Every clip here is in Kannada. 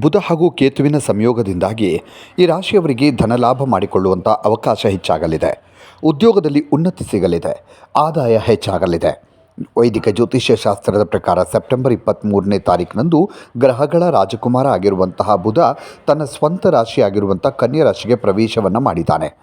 ಬುಧ ಹಾಗೂ ಕೇತುವಿನ ಸಂಯೋಗದಿಂದಾಗಿ ಈ ರಾಶಿಯವರಿಗೆ ಧನಲಾಭ ಮಾಡಿಕೊಳ್ಳುವಂಥ ಅವಕಾಶ ಹೆಚ್ಚಾಗಲಿದೆ. ಉದ್ಯೋಗದಲ್ಲಿ ಉನ್ನತಿ ಸಿಗಲಿದೆ. ಆದಾಯ ಹೆಚ್ಚಾಗಲಿದೆ. ವೈದಿಕ ಜ್ಯೋತಿಷ್ಯ ಶಾಸ್ತ್ರದ ಪ್ರಕಾರ ಸೆಪ್ಟೆಂಬರ್ ಇಪ್ಪತ್ತ್ಮೂರನೇ ತಾರೀಕಿನಂದು ಗ್ರಹಗಳ ರಾಜಕುಮಾರ ಆಗಿರುವಂತಹ ಬುಧ ತನ್ನ ಸ್ವಂತ ರಾಶಿಯಾಗಿರುವಂಥ ಕನ್ಯಾ ರಾಶಿಗೆ ಪ್ರವೇಶವನ್ನು ಮಾಡಿದ್ದಾನೆ.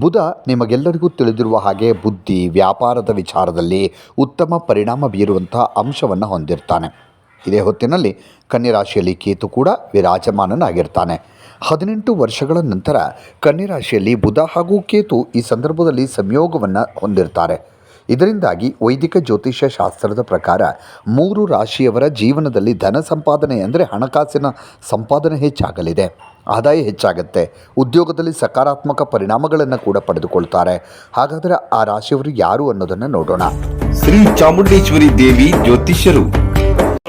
ಬುಧ ನಿಮಗೆಲ್ಲರಿಗೂ ತಿಳಿದಿರುವ ಹಾಗೆ ಬುದ್ಧಿ, ವ್ಯಾಪಾರದ ವಿಚಾರದಲ್ಲಿ ಉತ್ತಮ ಪರಿಣಾಮ ಬೀರುವಂಥ ಅಂಶವನ್ನು ಹೊಂದಿರ್ತಾನೆ. ಇದೇ ಹೊತ್ತಿನಲ್ಲಿ ಕನ್ಯರಾಶಿಯಲ್ಲಿ ಕೇತು ಕೂಡ ವಿರಾಜಮಾನನಾಗಿರ್ತಾನೆ. ಹದಿನೆಂಟು ವರ್ಷಗಳ ನಂತರ ಕನ್ಯರಾಶಿಯಲ್ಲಿ ಬುಧ ಹಾಗೂ ಕೇತು ಈ ಸಂದರ್ಭದಲ್ಲಿ ಸಂಯೋಗವನ್ನು ಹೊಂದಿರ್ತಾರೆ. ಇದರಿಂದಾಗಿ ವೈದಿಕ ಜ್ಯೋತಿಷ್ಯ ಶಾಸ್ತ್ರದ ಪ್ರಕಾರ ಮೂರು ರಾಶಿಯವರ ಜೀವನದಲ್ಲಿ ಧನ ಸಂಪಾದನೆ ಅಂದರೆ ಹಣಕಾಸಿನ ಸಂಪಾದನೆ ಹೆಚ್ಚಾಗಲಿದೆ. ಆದಾಯ ಹೆಚ್ಚಾಗುತ್ತೆ. ಉದ್ಯೋಗದಲ್ಲಿ ಸಕಾರಾತ್ಮಕ ಪರಿಣಾಮಗಳನ್ನು ಕೂಡ ಪಡೆದುಕೊಳ್ತಾರೆ. ಹಾಗಾದರೆ ಆ ರಾಶಿಯವರು ಯಾರು ಅನ್ನೋದನ್ನು ನೋಡೋಣ. ಶ್ರೀ ಚಾಮುಂಡೇಶ್ವರಿ ದೇವಿ ಜ್ಯೋತಿಷ್ಯರು.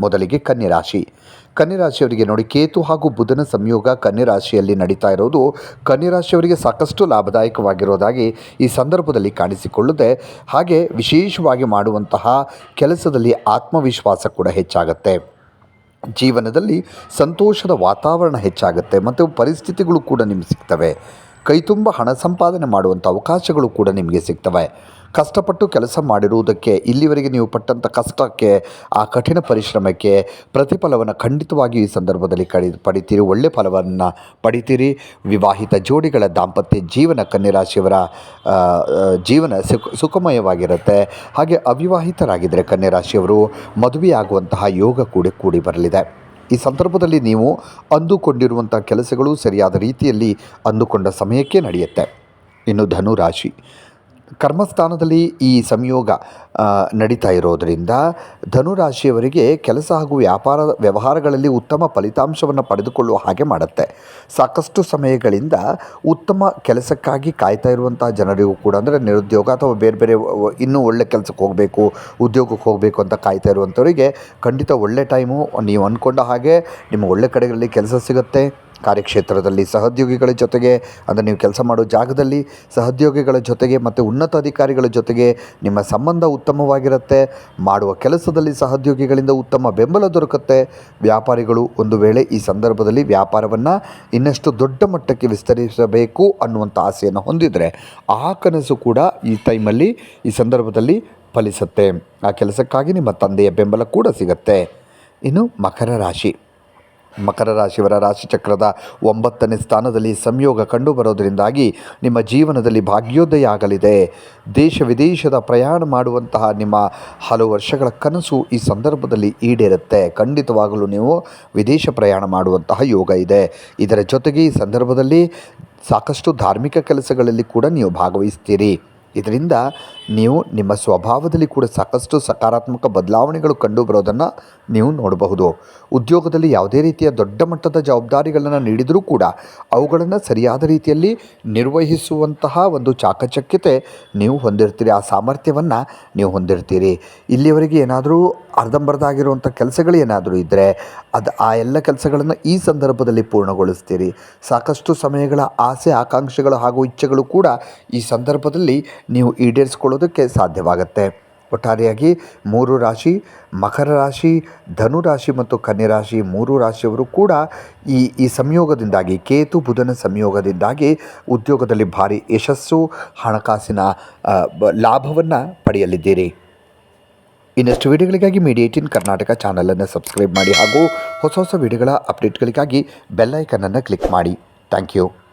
ಮೊದಲಿಗೆ ಕನ್ಯರಾಶಿ. ಕನ್ಯರಾಶಿಯವರಿಗೆ ಕನ್ಯಾ ರಾಶಿಯವರಿಗೆ ನೋಡಿ ಕೇತು ಹಾಗೂ ಬುಧನ ಸಂಯೋಗ ಕನ್ಯರಾಶಿಯಲ್ಲಿ ನಡೀತಾ ಇರೋದು ಕನ್ಯರಾಶಿಯವರಿಗೆ ಸಾಕಷ್ಟು ಲಾಭದಾಯಕವಾಗಿರೋದಾಗಿ ಈ ಸಂದರ್ಭದಲ್ಲಿ ಕಾಣಿಸಿಕೊಳ್ಳುತ್ತೆ. ಹಾಗೆ ವಿಶೇಷವಾಗಿ ಮಾಡುವಂತಹ ಕೆಲಸದಲ್ಲಿ ಆತ್ಮವಿಶ್ವಾಸ ಕೂಡ ಹೆಚ್ಚಾಗುತ್ತೆ. ಜೀವನದಲ್ಲಿ ಸಂತೋಷದ ವಾತಾವರಣ ಹೆಚ್ಚಾಗುತ್ತೆ ಮತ್ತು ಪರಿಸ್ಥಿತಿಗಳು ಕೂಡ ನಿಮ್ಗೆ ಸಿಗ್ತವೆ. ಕೈತುಂಬ ಹಣ ಸಂಪಾದನೆ ಮಾಡುವಂಥ ಅವಕಾಶಗಳು ಕೂಡ ನಿಮಗೆ ಸಿಗ್ತವೆ. ಕಷ್ಟಪಟ್ಟು ಕೆಲಸ ಮಾಡಿರುವುದಕ್ಕೆ, ಇಲ್ಲಿವರೆಗೆ ನೀವು ಪಟ್ಟಂಥ ಕಷ್ಟಕ್ಕೆ, ಆ ಕಠಿಣ ಪರಿಶ್ರಮಕ್ಕೆ ಪ್ರತಿಫಲವನ್ನು ಖಂಡಿತವಾಗಿಯೂ ಈ ಸಂದರ್ಭದಲ್ಲಿ ಕಡಿ, ಪಡಿತೀರಿ. ಒಳ್ಳೆ ಫಲವನ್ನು ಪಡಿತೀರಿ. ವಿವಾಹಿತ ಜೋಡಿಗಳ ದಾಂಪತ್ಯ ಜೀವನ ಕನ್ಯರಾಶಿಯವರ ಜೀವನ ಸುಖ, ಸುಖಮಯವಾಗಿರುತ್ತೆ. ಹಾಗೆ ಅವಿವಾಹಿತರಾಗಿದ್ದರೆ ಕನ್ಯರಾಶಿಯವರು ಮದುವೆಯಾಗುವಂತಹ ಯೋಗ ಕೂಡ ಕೂಡಿ ಬರಲಿದೆ. ಈ ಸಂದರ್ಭದಲ್ಲಿ ನೀವು ಅಂದುಕೊಂಡಿರುವಂಥ ಕೆಲಸಗಳು ಸರಿಯಾದ ರೀತಿಯಲ್ಲಿ ಅಂದುಕೊಂಡ ಸಮಯಕ್ಕೆ ನಡೆಯುತ್ತೆ. ಇನ್ನು ಧನು ರಾಶಿ ಕರ್ಮಸ್ಥಾನದಲ್ಲಿ ಈ ಸಂಯೋಗ ನಡೀತಾ ಇರೋದರಿಂದ ಧನುರಾಶಿಯವರಿಗೆ ಕೆಲಸ ಹಾಗೂ ವ್ಯಾಪಾರ, ವ್ಯವಹಾರಗಳಲ್ಲಿ ಉತ್ತಮ ಫಲಿತಾಂಶವನ್ನು ಪಡೆದುಕೊಳ್ಳುವ ಹಾಗೆ ಮಾಡುತ್ತೆ. ಸಾಕಷ್ಟು ಸಮಯಗಳಿಂದ ಉತ್ತಮ ಕೆಲಸಕ್ಕಾಗಿ ಕಾಯ್ತಾ ಇರುವಂಥ ಜನರಿಗೂ ಕೂಡ, ಅಂದರೆ ನಿರುದ್ಯೋಗ ಅಥವಾ ಬೇರೆ ಬೇರೆ ಇನ್ನೂ ಒಳ್ಳೆ ಕೆಲಸಕ್ಕೆ ಹೋಗಬೇಕು, ಉದ್ಯೋಗಕ್ಕೆ ಹೋಗಬೇಕು ಅಂತ ಕಾಯ್ತಾ ಇರುವಂಥವರಿಗೆ ಖಂಡಿತ ಒಳ್ಳೆ ಟೈಮು ನೀವು ಅಂದ್ಕೊಂಡ ಹಾಗೆ ನಿಮ್ಮ ಒಳ್ಳೆ ಕಡೆಗಳಲ್ಲಿ ಕೆಲಸ ಸಿಗುತ್ತೆ. ಕಾರ್ಯಕ್ಷೇತ್ರದಲ್ಲಿ ಸಹೋದ್ಯೋಗಿಗಳ ಜೊತೆಗೆ, ಅಂದರೆ ನೀವು ಕೆಲಸ ಮಾಡೋ ಜಾಗದಲ್ಲಿ ಸಹೋದ್ಯೋಗಿಗಳ ಜೊತೆಗೆ ಮತ್ತು ಉನ್ನತ ಅಧಿಕಾರಿಗಳ ಜೊತೆಗೆ ನಿಮ್ಮ ಸಂಬಂಧ ಉತ್ತಮವಾಗಿರುತ್ತೆ. ಮಾಡುವ ಕೆಲಸದಲ್ಲಿ ಸಹೋದ್ಯೋಗಿಗಳಿಂದ ಉತ್ತಮ ಬೆಂಬಲ ದೊರಕುತ್ತೆ. ವ್ಯಾಪಾರಿಗಳು ಒಂದು ವೇಳೆ ಈ ಸಂದರ್ಭದಲ್ಲಿ ವ್ಯಾಪಾರವನ್ನು ಇನ್ನಷ್ಟು ದೊಡ್ಡ ಮಟ್ಟಕ್ಕೆ ವಿಸ್ತರಿಸಬೇಕು ಅನ್ನುವಂಥ ಆಸೆಯನ್ನು ಹೊಂದಿದರೆ ಆ ಕನಸು ಕೂಡ ಈ ಟೈಮಲ್ಲಿ ಈ ಸಂದರ್ಭದಲ್ಲಿ ಫಲಿಸುತ್ತೆ. ಆ ಕೆಲಸಕ್ಕಾಗಿ ನಿಮ್ಮ ತಂದೆಯ ಬೆಂಬಲ ಕೂಡ ಸಿಗುತ್ತೆ. ಇನ್ನು ಮಕರ ರಾಶಿ. ಮಕರ ರಾಶಿಯವರ ರಾಶಿಚಕ್ರದ ಒಂಬತ್ತನೇ ಸ್ಥಾನದಲ್ಲಿ ಸಂಯೋಗ ಕಂಡುಬರೋದರಿಂದಾಗಿ ನಿಮ್ಮ ಜೀವನದಲ್ಲಿ ಭಾಗ್ಯೋದಯ ಆಗಲಿದೆ. ದೇಶ ವಿದೇಶದ ಪ್ರಯಾಣ ಮಾಡುವಂತಹ ನಿಮ್ಮ ಹಲವು ವರ್ಷಗಳ ಕನಸು ಈ ಸಂದರ್ಭದಲ್ಲಿ ಈಡೇರುತ್ತೆ. ಖಂಡಿತವಾಗಲೂ ನೀವು ವಿದೇಶ ಪ್ರಯಾಣ ಮಾಡುವಂತಹ ಯೋಗ ಇದೆ. ಇದರ ಜೊತೆಗೆ ಈ ಸಂದರ್ಭದಲ್ಲಿ ಸಾಕಷ್ಟು ಧಾರ್ಮಿಕ ಕೆಲಸಗಳಲ್ಲಿ ಕೂಡ ನೀವು ಭಾಗವಹಿಸ್ತೀರಿ. ಇದರಿಂದ ನೀವು ನಿಮ್ಮ ಸ್ವಭಾವದಲ್ಲಿ ಕೂಡ ಸಾಕಷ್ಟು ಸಕಾರಾತ್ಮಕ ಬದಲಾವಣೆಗಳು ಕಂಡುಬರೋದನ್ನು ನೀವು ನೋಡಬಹುದು. ಉದ್ಯೋಗದಲ್ಲಿ ಯಾವುದೇ ರೀತಿಯ ದೊಡ್ಡ ಮಟ್ಟದ ಜವಾಬ್ದಾರಿಗಳನ್ನು ನೀಡಿದರೂ ಕೂಡ ಅವುಗಳನ್ನು ಸರಿಯಾದ ರೀತಿಯಲ್ಲಿ ನಿರ್ವಹಿಸುವಂತಹ ಒಂದು ಚಾಕಚಕ್ಯತೆ ನೀವು ಹೊಂದಿರ್ತೀರಿ. ಆ ಸಾಮರ್ಥ್ಯವನ್ನು ನೀವು ಹೊಂದಿರ್ತೀರಿ. ಇಲ್ಲಿಯವರೆಗೆ ಏನಾದರೂ ಅರ್ಧಂಬರ್ಧ ಆಗಿರುವಂಥ ಕೆಲಸಗಳು ಏನಾದರೂ ಇದ್ದರೆ ಅದು ಆ ಎಲ್ಲ ಕೆಲಸಗಳನ್ನು ಈ ಸಂದರ್ಭದಲ್ಲಿ ಪೂರ್ಣಗೊಳಿಸ್ತೀರಿ. ಸಾಕಷ್ಟು ಸಮಯಗಳ ಆಸೆ, ಆಕಾಂಕ್ಷೆಗಳು ಹಾಗೂ ಇಚ್ಛೆಗಳು ಕೂಡ ಈ ಸಂದರ್ಭದಲ್ಲಿ ನೀವು ಈಡೇರಿಸ್ಕೊಳ್ಳೋದಕ್ಕೆ ಸಾಧ್ಯವಾಗುತ್ತೆ. ಒಟ್ಟಾರೆಯಾಗಿ ಮೂರು ರಾಶಿ, ಮಕರ ರಾಶಿ, ಧನು ರಾಶಿ ಮತ್ತು ಕನ್ಯಾ ರಾಶಿ ಮೂರು ರಾಶಿಯವರು ಕೂಡ ಈ ಈ ಸಂಯೋಗದಿಂದಾಗಿ, ಕೇತು ಬುಧನ ಸಂಯೋಗದಿಂದಾಗಿ ಉದ್ಯೋಗದಲ್ಲಿ ಭಾರಿ ಯಶಸ್ಸು, ಹಣಕಾಸಿನ ಲಾಭವನ್ನು ಪಡೆಯಲಿದ್ದೀರಿ. ಇನ್ನಷ್ಟು ವಿಡಿಯೋಗಳಿಗಾಗಿ ಮೀಡಿಯಾ ಏಯ್ಟೀನ್ ಕರ್ನಾಟಕ ಚಾನಲನ್ನು ಸಬ್ಸ್ಕ್ರೈಬ್ ಮಾಡಿ ಹಾಗೂ ಹೊಸ ಹೊಸ ವಿಡಿಯೋಗಳ ಅಪ್ಡೇಟ್ಗಳಿಗಾಗಿ ಬೆಲ್ಲೈಕನನ್ನು ಕ್ಲಿಕ್ ಮಾಡಿ. Thank you.